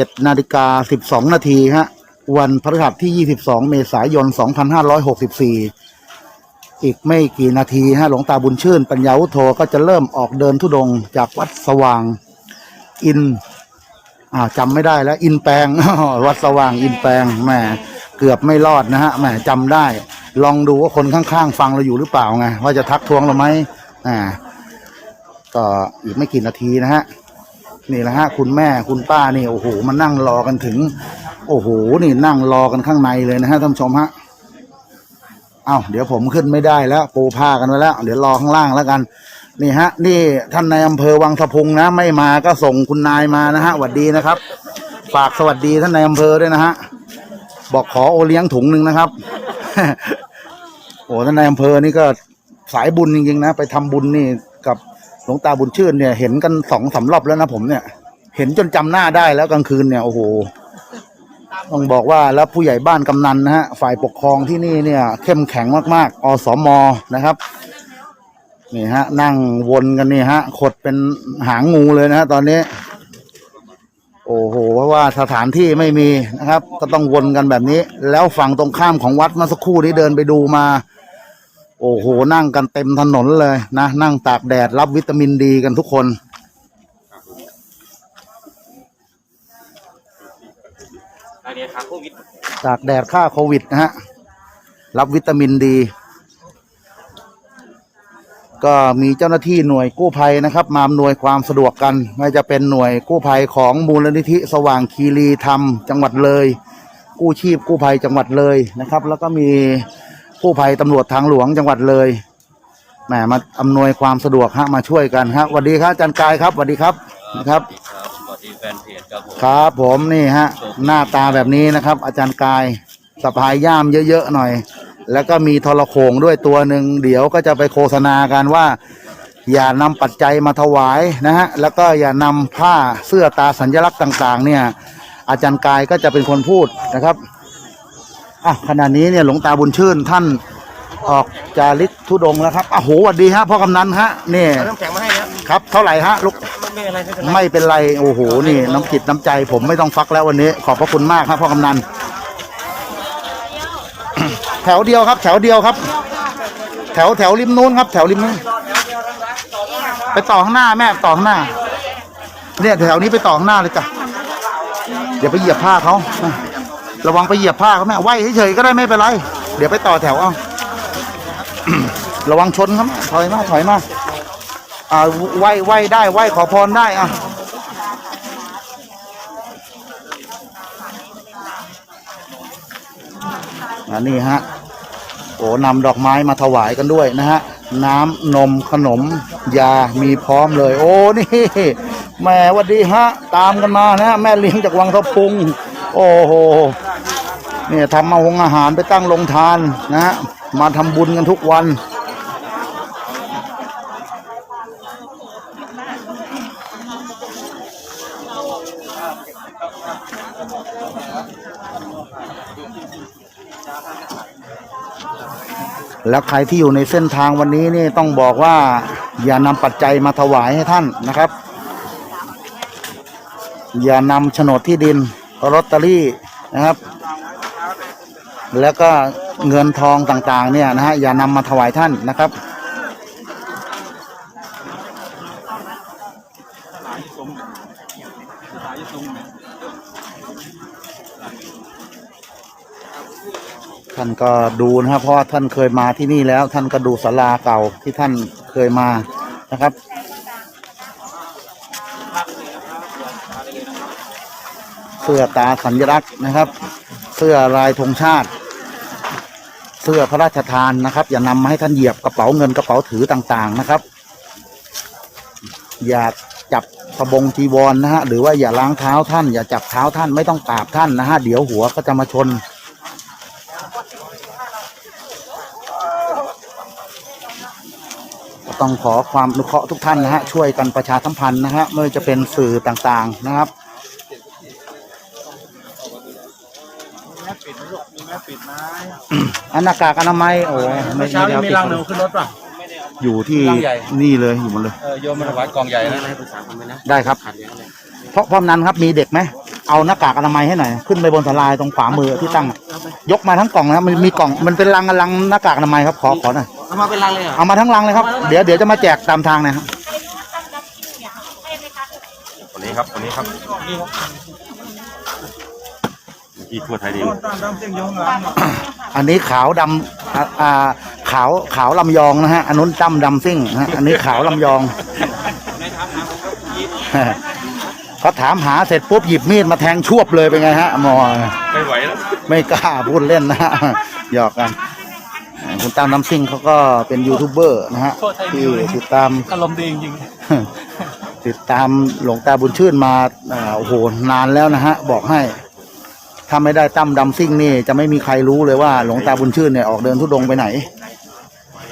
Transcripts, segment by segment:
7นาฬิกา12นาทีฮะวันพฤหัสที่ 22 เมษายน 2564 อีกไม่กี่นาทีฮะหลวงตาบุญชื่น ปัญญาวุฒโธก็จะเริ่มออกเดินทุดงจากวัดสว่าง อินอ่าจำไม่ได้แล้ว อินแปลงวัดสว่างอินแปลงแหมเกือบไม่รอดนะฮะแหมจำได้ ลองดูว่าคนข้างๆ ฟังเราอยู่หรือเปล่าไงว่าจะทักท้วงเราไหมอ่าก็อีกไม่กี่นาทีนะฮะ นี่แหละฮะคุณแม่คุณป้านี่โอ้โหมานั่งรอกันถึง โอ้โหนี่นั่งรอกันข้างในเลยนะฮะท่านผู้ชมฮะเอ้าเดี๋ยวผมขึ้นไม่ได้แล้วปูผ้ากันไว้แล้ว เดี๋ยวรอข้างล่างแล้วกัน นี่ฮะ นี่ท่านในอำเภอวังสะพุงนะ ไม่มาก็ส่งคุณนายมานะฮะสวัสดีนะครับ ฝากสวัสดีท่านในอำเภอด้วยนะฮะบอกขอโอเลี้ยงถุงหนึ่งนะครับโอ้ท่านในอำเภอนี่ก็สายบุญจริงๆนะ ไปทำบุญนี่ หลวงตาบุญชื่นเนี่ยเห็นกันสองสามรอบแล้วนะผมเนี่ย เห็นจนจำหน้าได้แล้วกลางคืนเนี่ยโอ้โหต้องบอกว่าแล้วผู้ใหญ่บ้านกำนันนะฮะฝ่ายปกครองที่นี่เนี่ย เข้มแข็งมากๆ อสมนะครับนี่ฮะ นั่งวนกันนี่ฮะขดเป็นหางงูเลยนะฮะตอนนี้ โอ้โหเพราะว่าสถานที่ไม่มีนะครับ ก็ต้องวนกันแบบนี้ แล้วฝั่งตรงข้ามของวัดเมื่อสักครู่นี้เดินไปดูมา โอ้โห นั่งกันเต็มถนนเลยนะ นั่งตากแดดรับวิตามินดีกันทุกคน อันนี้ครับโควิดตากแดดฆ่าโควิดนะฮะ รับวิตามินดี ก็มีเจ้าหน้าที่หน่วยกู้ภัยนะครับ มาอำนวยความสะดวกกันไม่ว่าจะเป็นหน่วยกู้ภัยของมูลนิธิสว่างคีรีธรรม จังหวัดเลย กู้ชีพกู้ภัยจังหวัดเลยนะครับ แล้วก็มี กู้ภัยตำรวจทางหลวงจังหวัดเลยแหมมาอำนวยความสะดวกฮะมาช่วยกันฮะสวัสดีครับอาจารย์กายครับสวัสดีครับนะครับครับ สวัสดีแฟนเพจครับผมครับผมนี่ฮะหน้าตาแบบนี้นะครับ อาจารย์กายสะพายย่ามเยอะๆหน่อย แล้วก็มีทรโขงด้วยตัวหนึ่งเดี๋ยวก็จะไปโฆษณากันว่า อย่านำปัจจัยมาถวายนะฮะแล้วก็อย่านำผ้าเสื้อตาสัญลักษณ์ต่าง ๆ เนี่ย อาจารย์กายก็จะเป็นคนพูดนะครับ อะขณะนี้เนี่ยหลวงตาบุญชื่นท่านออกจาริกทุดงค์แล้วครับอ้าวโหสวัสดีฮะพ่อกำนันฮะนี่เอาน้ำแข็งมาให้แล้วครับ เท่าไหร่ฮะลูกไม่ไม่เป็นไรไม่เป็นไรไม่เป็นไรโอ้โหนี่ น้ำจิตน้ำใจ ผมไม่ต้องฟักแล้ววันนี้ ขอบพระคุณมากครับพ่อกำนัน แถวเดียวครับ แถวเดียวครับ แถวแถวริมนู้นครับ แถวริมนู้นไปต่อข้างหน้าแม่ต่อข้างหน้า เนี่ยแถวนี้ไปต่อข้างหน้าเลยจ้ะเดี๋ยวไปเหยียบผ้าเขา ระวังไปเหยียบผ้าเขาแม่ไหวเฉยๆก็ได้ไม่เป็นไร เดี๋ยวไปต่อแถวเอา ระวังชนครับถอยมาถอยมาอ่าไหวไหวได้ไหวขอพรได้อะอันนี้ฮะโอ้นำดอกไม้มาถวายกันด้วยนะฮะ น้ำนมขนม ยามีพร้อมเลย โอ้นี่แม่วัดดีฮะ ตามกันมานะฮะแม่เลี้ยงจากวังทะพุง โอ้โห เนี่ยทำมาหงอาหารไปตั้งลงทานนะฮะมาทำบุญกันทุกวัน แล้วใครที่อยู่ในเส้นทางวันนี้นี่ต้องบอกว่า อย่านำปัจจัยมาถวายให้ท่านนะครับ อย่านำโฉนดที่ดินลอตเตอรี่นะครับ แล้วก็เงินทองต่างๆ เนี่ยนะฮะอย่านำมาถวายท่านนะครับ ท่านก็ดูนะครับเพราะว่าท่านเคยมาที่นี่แล้ว ท่านก็ดูศาลาเก่าที่ท่านเคยมานะครับ เสื้อตาสัญลักษณ์นะครับ เสื้อลายธงชาติ เสื้อพระราชทานนะครับ อย่านำมาให้ท่านเหยียบกระเป๋าเงินกระเป๋าถือต่างๆนะครับ อย่าจับสบงจีวรนะฮะหรือว่าอย่าล้างเท้าท่าน อย่าจับเท้าท่านไม่ต้องกราบท่านนะฮะเดี๋ยวหัวก็จะมาชน ต้องขอความอนุเคราะห์ทุกท่านนะฮะช่วยกันประชาสัมพันธ์นะฮะไม่ว่าจะเป็นสื่อต่างๆนะครับ แม่ปิดนะลูกมีแม่ปิดไหมอันหน้ากากอนามัยโอ้ไม่เช้าไม่ได้นี้เอามีติดรังหนูขึ้นรถป่ะ อยู่ที่รังใหญ่ นี่เลยอยู่หมดเลย เออโยมมาถวายกองใหญ่นะให้ปรึกษาผมไปนะได้ครับขาดเลี้ยงเลยเพราะพ่อนั้นครับมีเด็กไหมเอาหน้ากากอนามัยให้หน่อยขึ้นไปบนสลายตรงขวามือที่ตั้งอะยกมาทั้งกล่องนะครับมันมีกล่องมันเป็นลังลังหน้ากากอนามัยครับขอขอหน่อยเอามาเป็นรังเลยเหรอเอามาทั้งลังเลยครับเดี๋ยวเดี๋ยวจะมาแจกตามทางนะครับคนนี้ครับคนนี้ครับ ที่ทั่วไทยดีตามตามเส้นยงหลังอันนี้ขาวดำอ่าอ่าขาวขาวลำยองนะฮะอันนู้นจ้ำดำซิ่งนะฮะอันนี้ขาวลำยอง เขาถามหาเสร็จปุ๊บหยิบมีดมาแทงชวบเลยเป็นไงฮะหมอ ไม่ไหวแล้วไม่กล้าพูดเล่นนะฮะ หยอกกัน คุณตามน้ำซิ่งเขาก็เป็นยูทูบเบอร์นะฮะที่ติดตาม อารมณ์ดีจริงติดตามหลวงตาบุญชื่นมาอ่าโอ้โหนานแล้วนะฮะ บอกให้ ถ้าไม่ได้ตั้มดำซิ่งนี่ จะไม่มีใครรู้เลยว่าหลวงตาบุญชื่นเนี่ยออกเดินทุดงไปไหน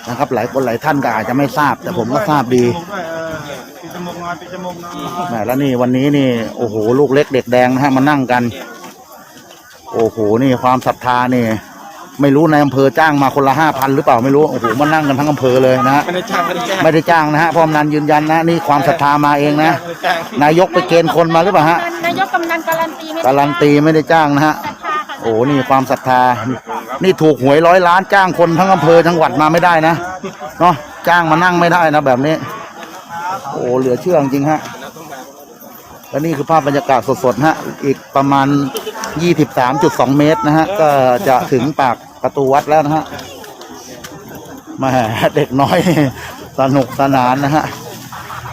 นะครับ หลายคนหลายท่านก็อาจจะไม่ทราบ แต่ผมก็ทราบดีจมูกด้วยเออปิดจมูกหน่อยปิดจมูกหน่อยแหมแล้วนี่วันนี้นี่โอ้โหลูกเล็กเด็กแดงนะฮะมานั่งกัน โอ้โหนี่ความศรัทธานี่ ไม่รู้ในอำเภอจ้างมาคนละห้าพันหรือเปล่าไม่รู้โอ้โหมานั่งกันทั้งอำเภอเลยนะฮะไม่ได้จ้างไม่ได้จ้างไม่ได้จ้างนะฮะพร้อมนันยืนยันนะนี่ความศรัทธามาเองนะไม่ได้จ้างนายกไปเกณฑ์คนมาหรือเปล่าฮะนายกกำนันการันตีไม่ได้การันตีไม่ได้จ้างนะฮะศรัทธาค่ะโอ้นี่ความศรัทธา นี่ถูกหวยร้อยล้านจ้างคนทั้งอำเภอจังหวัดมาไม่ได้นะเนาะจ้างมานั่งไม่ได้นะแบบนี้ โอ้เหลือเชื่อจริงๆฮะและนี่คือภาพบรรยากาศสดๆฮะอีกประมาณ 23.2 เมตรนะฮะก็จะถึงปาก ประตูวัดแล้วนะฮะแหมาเด็กน้อย สนุกสนานนะฮะ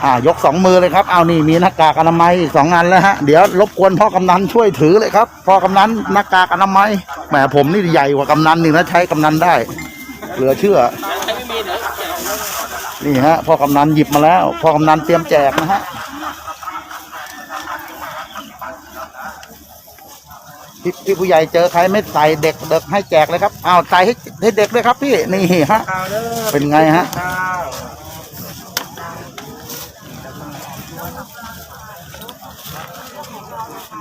อ่ายกสองมือเลยครับ เอานี่มีหน้ากากอนามัยอีกสองอันแล้วฮะ เดี๋ยวรบกวนพ่อกำนันช่วยถือเลยครับ พ่อกำนันหน้ากากอนามัย แหมผมนี่ใหญ่กว่ากำนันนี่นะใช้กำนันได้ เหลือเชื่อ นี่ฮะพ่อกำนันหยิบมาแล้ว พ่อกำนันเตรียมแจกนะฮะ พี่พี่ผู้ใหญ่เจอใครไม่ใส่เด็กเด็กให้แจกเลยครับอ้าวใส่ให้ให้เด็กเลยครับ พี่นี่ฮะข้าวเด้อเป็นไงฮะข้าว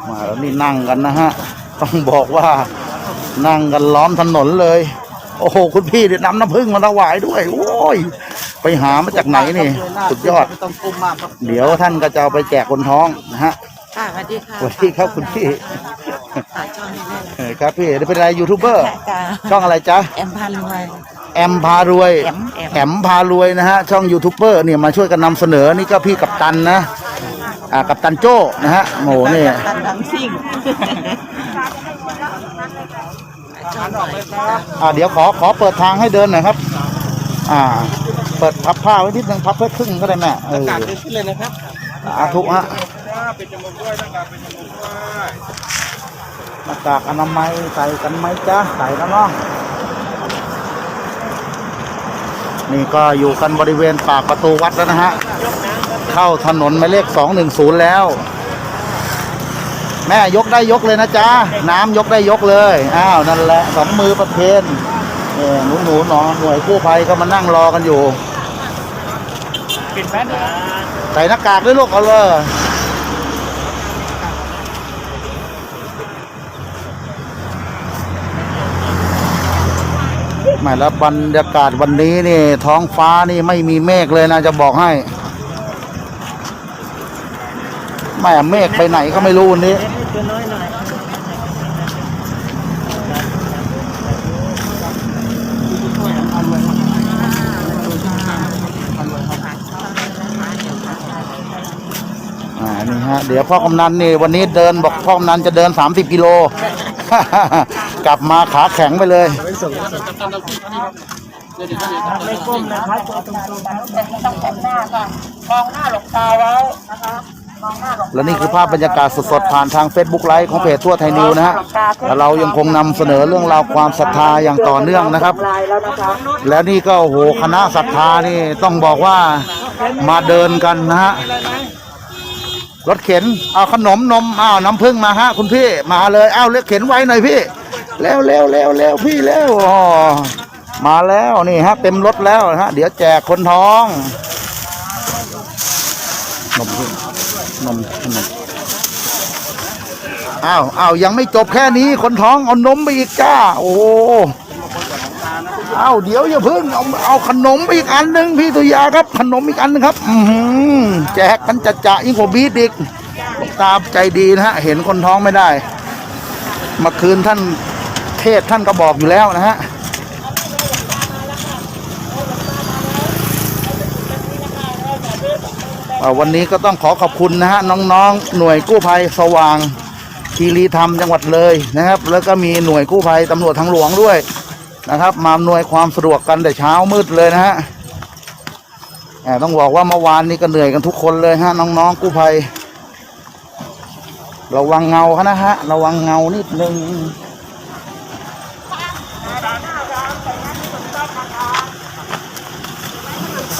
มาแล้วนี่นั่งกันนะฮะ ต้องบอกว่านั่งกันล้อมถนนเลย โอ้โห คุณพี่เดี๋ยวนำน้ำผึ้งมาถวายด้วย โอ้ย ไปหามาจากไหนนี่ สุดยอดไม่ต้องกุ้มมากครับเดี๋ยวท่านก็จะเอาไปแจกคนท้องนะฮะค่ะสวัสดีค่ะสวัสดีครับคุณพี่ ฝากช่องนี้ด้วยนะเออครับพี่เป็นอะไรยูทูบเบอร์ค่ะช่องอะไรจ๊ะ แอมพันรวย แอมพารวยแอมแอมแอมพารวยนะฮะช่องยูทูบเบอร์เนี่ยมาช่วยกันนำเสนอนี่ก็พี่กัปตันนะอ่ากัปตันโจ้นะฮะโหนี่ตันดังซิ่งช่องหน่อยอ่าเดี๋ยวขอขอเปิดทางให้เดินหน่อยครับอ่าเปิดพับผ้าไว้นิดนึงพับแค่ครึ่งก็ได้แม่เออการเดินขึ้นเลยนะครับอาทุกฮะจ้าปิดจมูกด้วยต้องการปิดจมูกด้วย หน้ากากอนามัยใส่กันไหมจ๊ะใส่กันเนาะนี่ก็อยู่กันบริเวณปากประตูวัดแล้วนะฮะ เข้าถนนหมายเลขสองหนึ่งศูนย์แล้ว แม่ยกได้ยกเลยนะจ๊ะ น้ำยกได้ยกเลย อ้าว นั่นแหละสองมือประเคนเออหนูหนูหนอหน่วยกู้ภัยก็มานั่งรอกันอยู่ปิดแมสใส่หน้ากากด้วยลูกเอาเลย ม่แล้วบรรยากาศวันนี้นี่ท้องฟ้านี่ไม่มีเมฆเลยนะจะบอกให้แม่เมฆไปไหนก็ไม่รู้วันนี้ตัวน้อยหน่อยอ่านี่ฮะเดี๋ยวพ่อกำนันนี่วันนี้เดินบอกพ่อกำนันจะเดิน30กิโล กลับมาขาแข็งไปเลย ไม่ก้มนะครับตัวตรงต้องแต่งหน้าค่ะมองหน้าหลวงตาไว้นะคะมองหน้าหลวงตาและนี่คือภาพบรรยากาศสดๆผ่านทาง Facebook ไลฟ์ของเพจทั่วไทยนิวนะฮะและเรายังคงนำเสนอเรื่องราวความศรัทธาอย่างต่อเนื่องนะครับ ลายแล้วนะคะแล้วนี่ก็โอ้โหคณะศรัทธานี่ต้องบอกว่ามาเดินกันนะฮะรถเข็นเอาขนมนมเอาน้ำผึ้งมาฮะคุณพี่มาเลยเอาเรียกเข็นไว้หน่อยพี่ เร็วเร็วเร็วเร็วพี่เร็วอ๋อมาแล้วนี่ฮะ เต็มรถแล้วฮะ เดี๋ยวแจกคนท้องนมนมนมอ้าวอ้าวยังไม่จบแค่นี้คนท้องเอานมไปอีกจ้า โอ้เอาวเดี๋ยวอย่าเพิ่งเอาเอาขนมไปอีกอันหนึ่งพี่ตุยาครับ ขนมอีกอันหนึงครับ อือหือแจกกันจะจะยิ่งกว่าบีดอีกตาใจดีนะฮะ เห็นคนท้องไม่ได้มื่อคืนท่าน ทศท่านก็บอกอยู่แล้วนะฮะวันนี้ก็ต้องขอขอบคุณนะฮะน้องๆ หน่วยกู้ภัยสว่างคีรีธรรมจังหวัดเลยนะครับ แล้วก็มีหน่วยกู้ภัยตำรวจทางหลวงด้วยนะครับ มาอำนวยความสะดวกกันแต่เช้ามืดเลยนะฮะต้องบอกว่าเมื่อวานนี้ก็เหนื่อยกันทุกคนเลยฮะน้องๆกู้ภัย ระวังเงาเขานะฮะระวังเงานิดนึง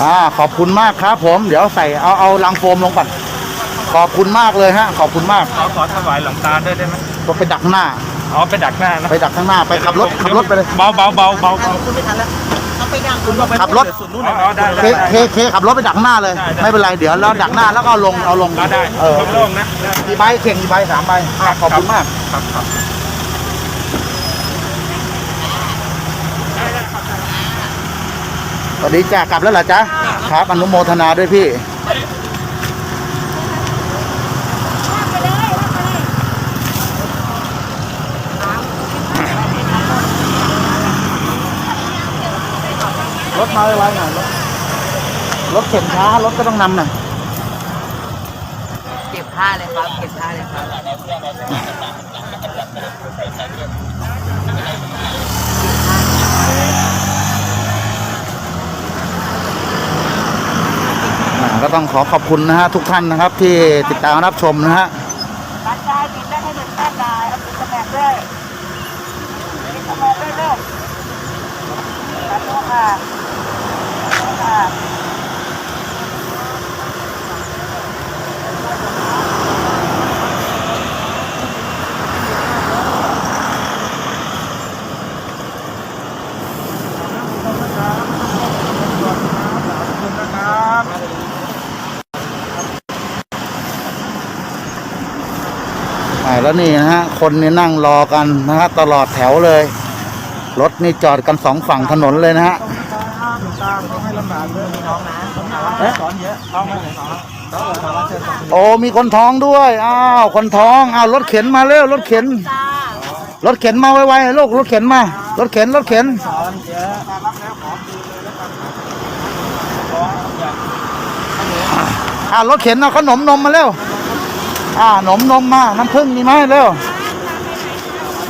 อ่าขอบคุณมากครับผม เดี๋ยวใส่เอาเอาลังโฟมลงก่อนขอบคุณมากเลยฮะ ขอบคุณมากขอขอถวายหลวงตาด้วยได้ไหมก็ไปดักหน้าอ๋อไปดักหน้านะไปดักข้างหน้าไปขับรถขับรถไปเลยเบาเบาเบาเบาคุณไม่ทันแล้วเอาไปย่างคุณขับรถสุดนู้นอ๋อได้เคได้เคเคขับรถไปดักหน้าเลยได้ได้ไม่เป็นไรเดี๋ยวเราดักหน้าแล้วก็เอาลงเอาลงอ๋อได้เออโล่งๆนะได้กี่ใบเข่งกี่ใบสามใบอะขอบคุณมากครับครับ สวัสดีจ้ากลับแล้วเหรอจ๊ะครับอนุโมทนาด้วยพี่รถมาไวๆหน่อยรถรถเข็นช้ารถก็ต้องนำหน่อยเก็บผ้าเลยครับ เก็บผ้าเลยครับ ก็ต้องขอขอบคุณนะฮะทุกท่านนะครับ ที่ติดตามรับชมนะฮะบ้านชายกิดได้ให้เด็กแป้งได้เอาติดกระแมกด้วยติดกระแมกด้วยเด้อขอบคุณค่ะขอบคุณค่ะ แล้วนี่นะฮะ คนนี่นั่งรอกันนะฮะตลอดแถวเลย รถนี่จอดกันสองฝั่งถนนเลยนะฮะโอ้มีคนท้องด้วย อ้าว คนท้องอ้าวรถเข็นมาเร็วรถเข็น รถเข็นมาไวๆลูกรถเข็นมา รถเข็นรถเข็นอ่าวรถเข็นเอาขนมนมมาเร็ว อ่าขนมนมมา น้ำผึ้งมีไหมเร็ว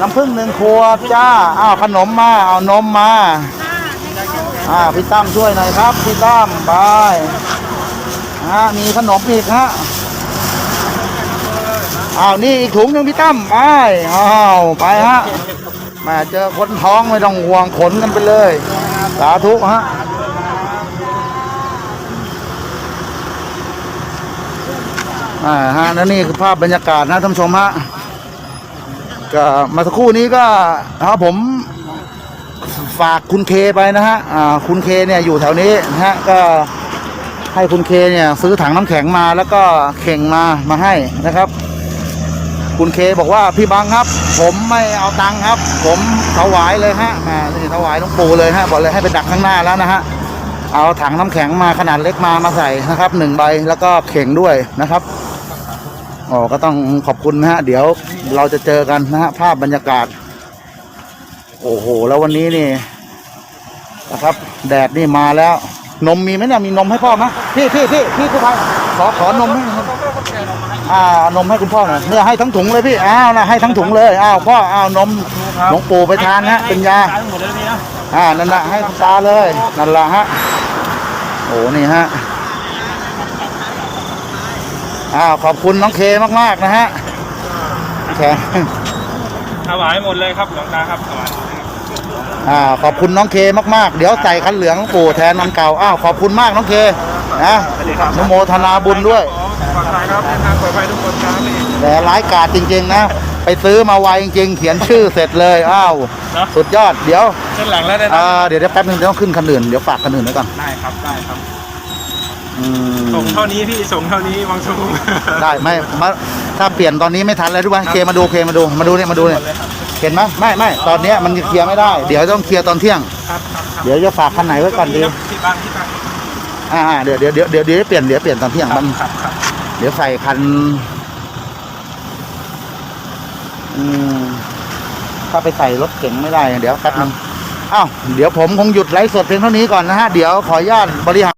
น้ำผึ้งหนึ่งขวดจ้า อ้าวขนมมา เอานมมา อ่าพี่ตั้มช่วยหน่อยครับ พี่ตั้มไปอ่ามีขนมอีกฮะอ้าวนี่อีกถุงหนึ่งพี่ตั้มไปอ้าวไปฮะแม่เจอคนท้องไม่ต้องห่วงขนกันไปเลย สาธุฮะ อ่าฮะนั่นนี่คือภาพบรรยากาศนะท่านผู้ชมฮะก็มาสักครู่นี้ก็นะครับผมฝากคุณเคไปนะฮะอ่าคุณเคเนี่ยอยู่แถวนี้นะฮะก็ให้คุณเคเนี่ยซื้อถังน้ำแข็งมาแล้วก็เข่งมามาให้นะครับ คุณเคบอกว่าพี่บังครับ ผมไม่เอาตังค์ครับ ผมถวายเลยฮะมาถวายหลวงปู่เลยฮะบอกเลยให้ไปดักข้างหน้าแล้วนะฮะเอาถังน้ำแข็งมาขนาดเล็กมามาใส่นะครับหนึ่งใบแล้วก็เข่งด้วยนะครับ อ๋อก็ต้องขอบคุณนะฮะ เดี๋ยวเราจะเจอกันนะฮะ ภาพบรรยากาศ โอ้โห แล้ววันนี้นี่นะครับ แดดนี่มาแล้ว นมมีไหมเนี่ยมีนมให้พ่อไหมพี่พี่พี่พี่กู้ภัยขอขอนมให้หน่อยอ่านมให้คุณพ่อหน่อยเนี่ยให้ทั้งถุงเลยพี่อ้าวนะให้ทั้งถุงเลยอ้าวพ่ออ้าวนมหลวงปู่ไปทานนะเป็นยาอ่านั่นแหละให้คุณตาเลยนั่นแหละฮะโอ้นี่ฮะ อ้าวขอบคุณน้องเคมากๆนะฮะโอเคถวายหมดเลยครับหลวงตาครับถวายอ่าขอบคุณน้องเคมากๆ เดี๋ยวใส่คันเหลืองหลวงปู่แทนน้ำเก่าอ้าวขอบคุณมากน้องเคนะนโมทนาบุญด้วยปลอดภัยครับเดินทางปลอดภัยทุกคนครับพี่แต่ร้ายกาจจริง ๆ นะ ไปซื้อมาไวจริงๆ เขียนชื่อเสร็จเลยอ้าวเนอะสุดยอดเดี๋ยวเส้นหลังแล้วได้อ่าเดี๋ยวเดี๋ยวแป๊บนึงเดี๋ยวต้องขึ้นคันอื่นเดี๋ยวฝากคันอื่นไว้ก่อนได้ครับได้ครับอืม ส่งเท่านี้พี่ส่งเท่านี้วังชมได้ไม่มาถ้าเปลี่ยนตอนนี้ไม่ทันเลยทุกวันเคมาดูเคมาดูมาดูเนี่ยมาดูเนี่ยเห็นไหมไม่ไม่ตอนเนี้ยมันเคลียร์ไม่ได้ เดี๋ยวต้องเคลียร์ตอนเที่ยงครับครับครับเดี๋ยวจะฝากคันไหนไว้ก่อนดีที่บ้านที่บ้านอ่าๆเดี๋ยวเดี๋ยวเดี๋ยวเดี๋ยวเดี๋ยวเปลี่ยนเดี๋ยวเปลี่ยนตอนเที่ยงมันครับครับเดี๋ยวใส่คันอืมถ้าไปใส่รถเก๋งไม่ได้เดี๋ยวแป๊บนึงอ้าวเดี๋ยวผมคงหยุดไลฟ์สดเพียงเท่านี้ก่อนนะฮะเดี๋ยวขออนุญาตบริหาร